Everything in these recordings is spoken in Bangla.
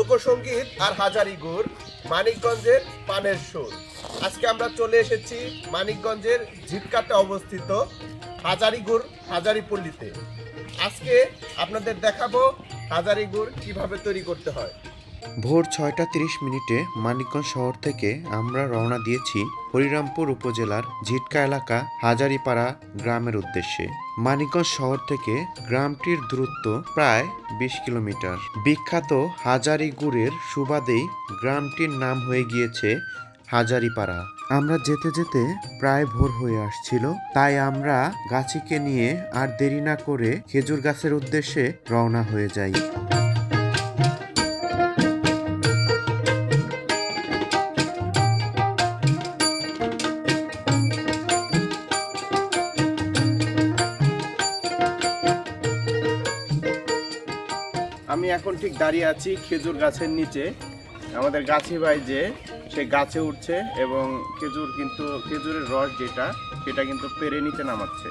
লোকসঙ্গীত আর হাজারি গুড়, মানিকগঞ্জের পানের সুর। আজকে আমরা চলে এসেছি মানিকগঞ্জের ঝিটকাতে অবস্থিত হাজারিগুড় হাজারি পল্লীতে। আজকে আপনাদের দেখাবো হাজারি গুড় কীভাবে তৈরি করতে হয়। ভোর ছয়টা তিরিশ মিনিটে মানিকগঞ্জ শহর থেকে আমরা রওনা দিয়েছি হরিরামপুর উপজেলার ঝিটকা এলাকা হাজারিপাড়া গ্রামের উদ্দেশ্যে। মানিকগঞ্জ শহর থেকে গ্রামটির দূরত্ব প্রায় বিশ কিলোমিটার। বিখ্যাত হাজারি গুড়ের সুবাদেই গ্রামটির নাম হয়ে গিয়েছে হাজারিপাড়া। আমরা যেতে যেতে প্রায় ভোর হয়ে আসছিল, তাই আমরা গাছিকে নিয়ে আর দেরি না করে খেজুর গাছের উদ্দেশ্যে রওনা হয়ে যাই। এখন ঠিক দাঁড়িয়ে আছি খেজুর গাছের নিচে। আমাদের গাছি ভাই যে, সে গাছে উঠছে এবং খেজুর কিন্তু, খেজুরের রস যেটা, সেটা কিন্তু পেরে নিচে নামাচ্ছে।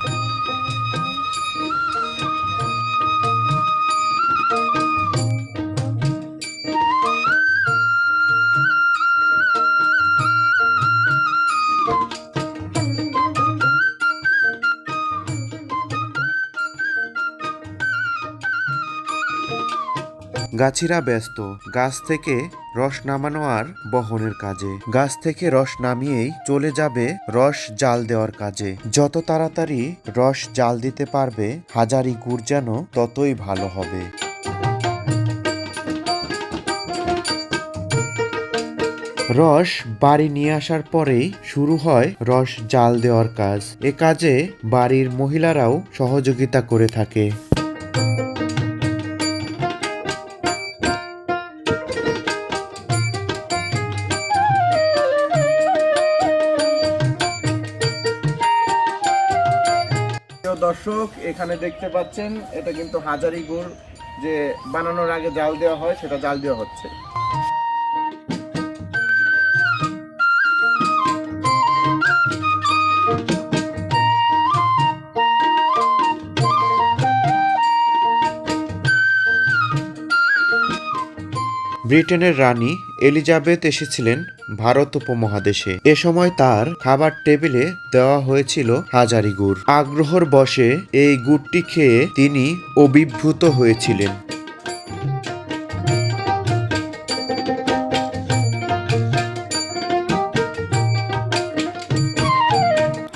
গাছিরা ব্যস্ত, গাছ থেকে রস নামানো আর বহনের কাজে। গাছ থেকে রস নামিয়েই চলে যাবে রস জাল দেওয়ার কাজে। যত তাড়াতাড়ি রস জাল দিতে পারবে, হাজারি গুড় যেন ততই ভালো হবে। রস বাড়ি নিয়ে আসার পরেই শুরু হয় রস জাল দেওয়ার কাজ। এ কাজে বাড়ির মহিলারাও সহযোগিতা করে থাকে। দর্শক, এখানে দেখতে পাচ্ছেন, এটা কিন্তু হাজারি গুড় যে বানানোর আগে জাল দেওয়া হয়, সেটা জাল দেওয়া হচ্ছে। ব্রিটেনের রানী এলিজাবেথ এসেছিলেন ভারত উপমহাদেশে। এ সময় তার খাবার টেবিলে দেওয়া হয়েছিল হাজারি গুড় আগ্রহর বসে এই গুড়টি খেয়ে তিনি অভিভূত হয়েছিলেন।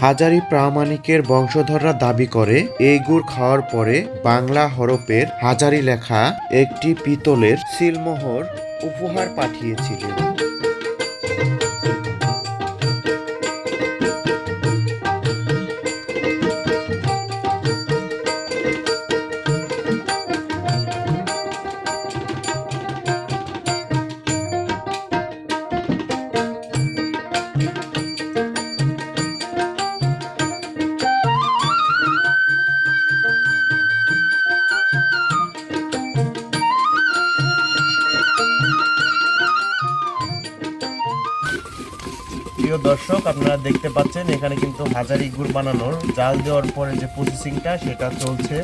হাজারি প্রামাণিকের বংশধররা দাবি করে এই গুড় খাওয়ার পরে বাংলা হরপের হাজারি লেখা একটি পিতলের সিলমোহর উপহার পাঠিয়েছিলেন। দর্শক, আপনারা দেখতে পাচ্ছেন এখানে কিন্তু হাজারি গুড় বানানোর জাল দেওয়ার পরে যে প্রসেসিংটা সেটা চলছে।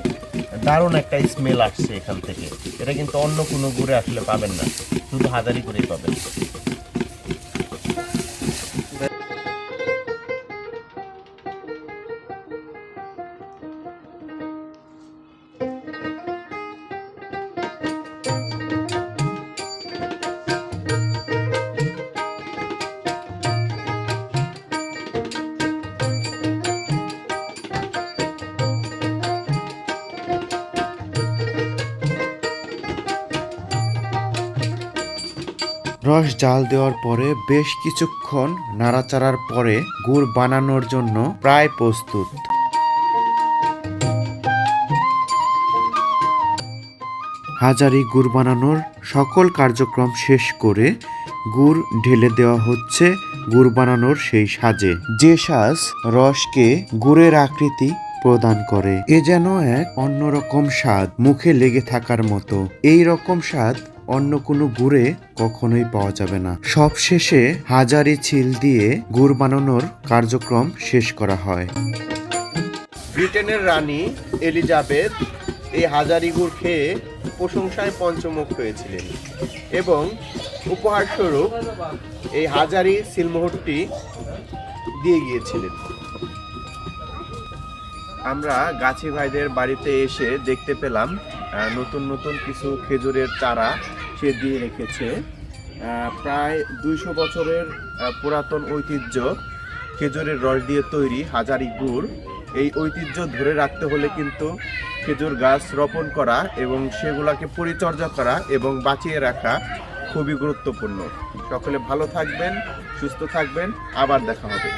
দারুণ একটা স্মেল আসছে এখান থেকে। এটা কিন্তু অন্য কোনো গুড়ে আসলে পাবেন না। শুধু হাজারি গুড়েই পাবেন। রস জাল দেওয়ার পরে বেশ কিছুক্ষণ নাড়াচাড়ার পরে গুড় বানানোর জন্য প্রায় প্রস্তুত। হাজারি গুড় বানানোর সকল কার্যক্রম শেষ করে গুড় ঢেলে দেওয়া হচ্ছে গুড় বানানোর সেই সাজে। যে সাজ রসকে গুড়ের আকৃতি প্রদান করে। এ যেন এক অন্যরকম স্বাদ মুখে লেগে থাকার মতো। এই রকম স্বাদ অন্য কোনো গুড়ে কখনোই পাওয়া যাবে না। সবশেষে হাজারি ছিল দিয়ে গুড় বানানোর কার্যক্রম শেষ করা হয়। ব্রিটেনের রানী এলিজাবেথ এই হাজারি গুড় খেয়ে প্রশংসায় পঞ্চমুখ হয়েছিলেন এবং উপহারস্বরূপ এই হাজারি সিলমোহরটি দিয়ে গিয়েছিলেন। আমরা গাছি ভাইদের বাড়িতে এসে দেখতে পেলাম নতুন নতুন কিছু খেজুরের চারা সে দিয়ে রেখেছে প্রায় দুইশো বছরের পুরাতন ঐতিহ্য। খেজুরের রস দিয়ে তৈরি হাজারি গুড়। এই ঐতিহ্য ধরে রাখতে হলে কিন্তু খেজুর গাছ রোপণ করা এবং সেগুলোকে পরিচর্যা করা এবং বাঁচিয়ে রাখা খুবই গুরুত্বপূর্ণ। সকলে ভালো থাকবেন, সুস্থ থাকবেন। আবার দেখা হবে।